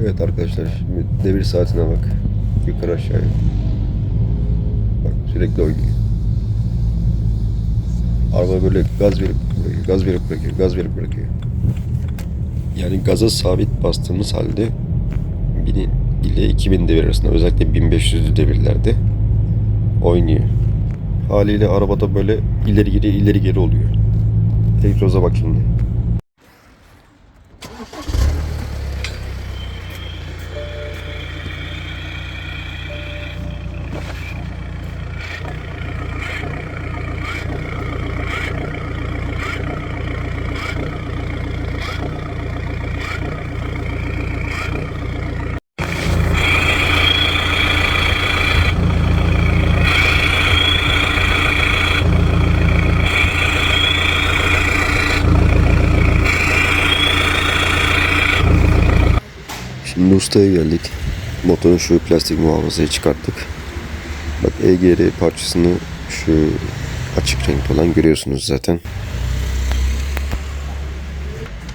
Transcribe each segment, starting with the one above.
Evet arkadaşlar şimdi devir saatine bak. Yukarı aşağıya. Bak sürekli oynuyor. Araba böyle gaz verip bırakıyor, gaz verip bırakıyor, gaz verip bırakıyor. Yani gaza sabit bastığımız halde 1000 ile 2000 devir arasında özellikle 1500'lü devirlerde oynuyor. Haliyle arabada böyle ileri geri ileri geri oluyor. Egzoza bak şimdi. Şimdi ustaya geldik. Motorun şu plastik muhafazayı çıkarttık. Bak EGR parçasını şu açık renkli olan görüyorsunuz zaten.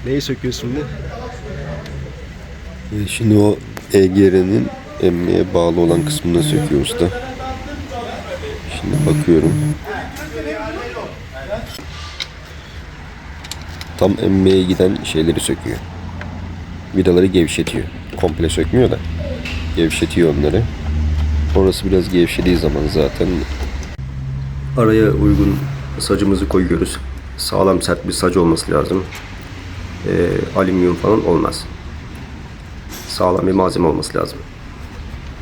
Neyi söküyorsun şimdi? Ee, Şimdi o EGR'nin emmeye bağlı olan kısmını söküyor usta. Şimdi bakıyorum. Tam emmeye giden şeyleri söküyor vidaları gevşetiyor. Komple sökmüyor da gevşetiyor onları. Orası biraz gevşediği zaman zaten araya uygun sacımızı koyuyoruz. Sağlam sert bir sac olması lazım. Ee, alüminyum falan olmaz. Sağlam bir malzeme olması lazım.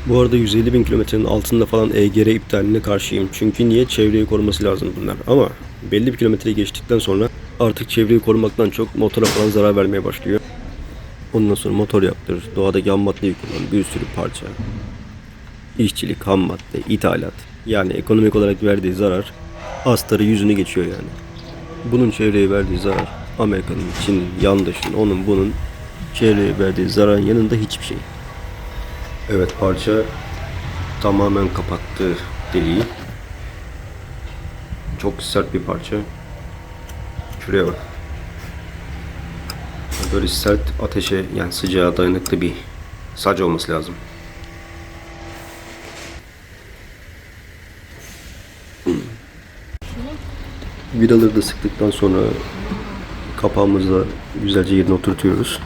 Bu arada 150 bin kilometrenin altında falan EGR iptaline karşıyım. Çünkü niye? Çevreyi koruması lazım bunlar. Ama belli bir kilometreyi geçtikten sonra artık çevreyi korumaktan çok motora falan zarar vermeye başlıyor. Ondan sonra motor yaptırır. Doğadaki ham maddeyi kullan. Bir sürü parça. İşçilik, ham madde, ithalat. Yani ekonomik olarak verdiği zarar astarı yüzünü geçiyor yani. Bunun çevreye verdiği zarar Amerika'nın, Çin'in, yandaşın, onun bunun çevreye verdiği zararın yanında hiçbir şey. Evet parça tamamen kapattı deliği. Çok sert bir parça. Şuraya bak. Böyle sert ateşe yani sıcağa dayanıklı bir sac olması lazım. Vidaları da sıktıktan sonra kapağımızı da güzelce yerine oturtuyoruz.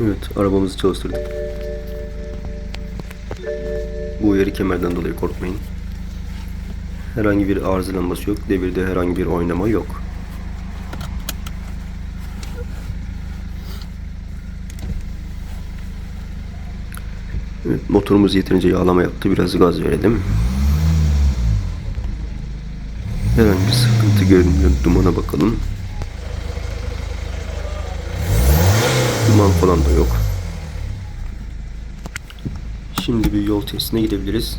Evet, arabamızı çalıştırdık. Bu uyarı kemerden dolayı korkmayın. Herhangi bir arızalanması yok. Devirde herhangi bir oynama yok. Evet, motorumuz yeterince yağlama yaptı. Biraz gaz verelim. Herhangi bir sıkıntı görünmüyor. Dumana bakalım. Duman falan da yok. Şimdi bir yol testine gidebiliriz.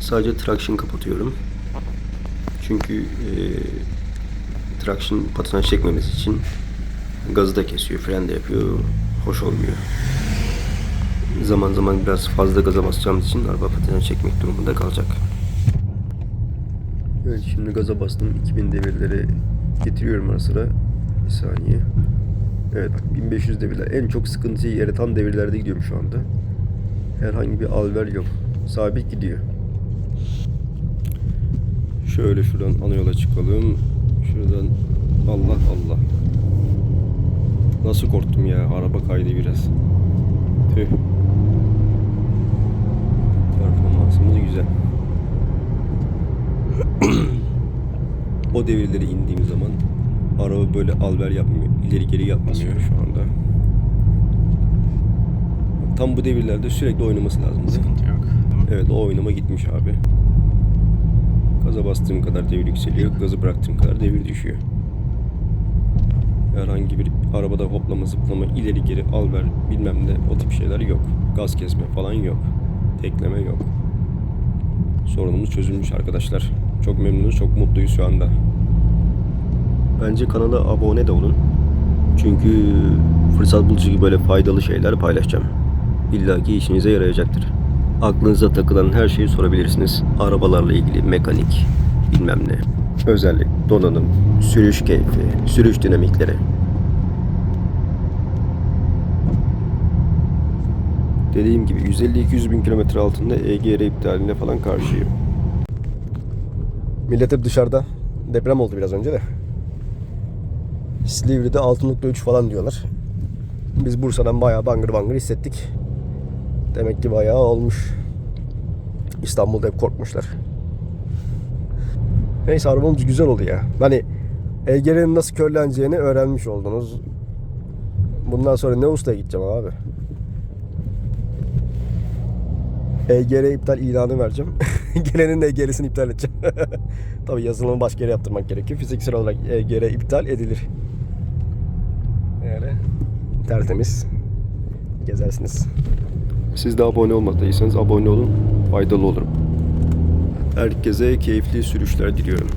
Sadece traction kapatıyorum. Çünkü e, traction patinaj çekmemesi için gazı da kesiyor, fren de yapıyor. Hoş olmuyor. Zaman zaman biraz fazla gaza basacağımız için araba patinaj çekmek durumunda kalacak. Evet şimdi gaza bastım. 2000 devirleri getiriyorum ara sıra. Bir saniye. Evet bak 1500 devirler. En çok sıkıntıyı yaratan devirlerde gidiyorum şu anda. Herhangi bir alver yok. Sabit gidiyor. Şöyle şuradan ana yola çıkalım. Şuradan Allah Allah. Nasıl korktum ya. Araba kaydı biraz. Tüh. Performansımız güzel. o devirleri indiğim zaman araba böyle alver yapmıyor. ileri geri yapmıyor şu anda. Tam bu devirlerde sürekli oynaması lazım. Sıkıntı yok. Evet o oynama gitmiş abi. Gaza bastığım kadar devir yükseliyor. Gazı bıraktığım kadar devir düşüyor. Herhangi bir arabada hoplama zıplama ileri geri al ver bilmem ne o tip şeyler yok. Gaz kesme falan yok. Tekleme yok. Sorunumuz çözülmüş arkadaşlar. Çok memnunuz, çok mutluyuz şu anda. Bence kanala abone de olun. Çünkü fırsat bulucu gibi böyle faydalı şeyler paylaşacağım. İlla ki işinize yarayacaktır. Aklınıza takılan her şeyi sorabilirsiniz. Arabalarla ilgili mekanik, bilmem ne. Özellik, donanım, sürüş keyfi, sürüş dinamikleri. Dediğim gibi 150-200 bin kilometre altında EGR iptaline falan karşıyım. Millet hep dışarıda. Deprem oldu biraz önce de. Silivri'de 6.3 falan diyorlar. Biz Bursa'dan bayağı bangır bangır hissettik. Demek ki bayağı olmuş. İstanbul'da hep korkmuşlar. Neyse arabamız güzel oldu ya. Hani EGR'nin nasıl körleneceğini öğrenmiş oldunuz. Bundan sonra ne ustaya gideceğim abi. EGR iptal ilanı vereceğim. Gelenin EGR'sini iptal edeceğim. Tabii yazılımı başka yere yaptırmak gerekiyor. Fiziksel olarak EGR iptal edilir. Yani tertemiz gezersiniz. Siz de abone olmadıysanız abone olun. Faydalı olurum. Herkese keyifli sürüşler diliyorum.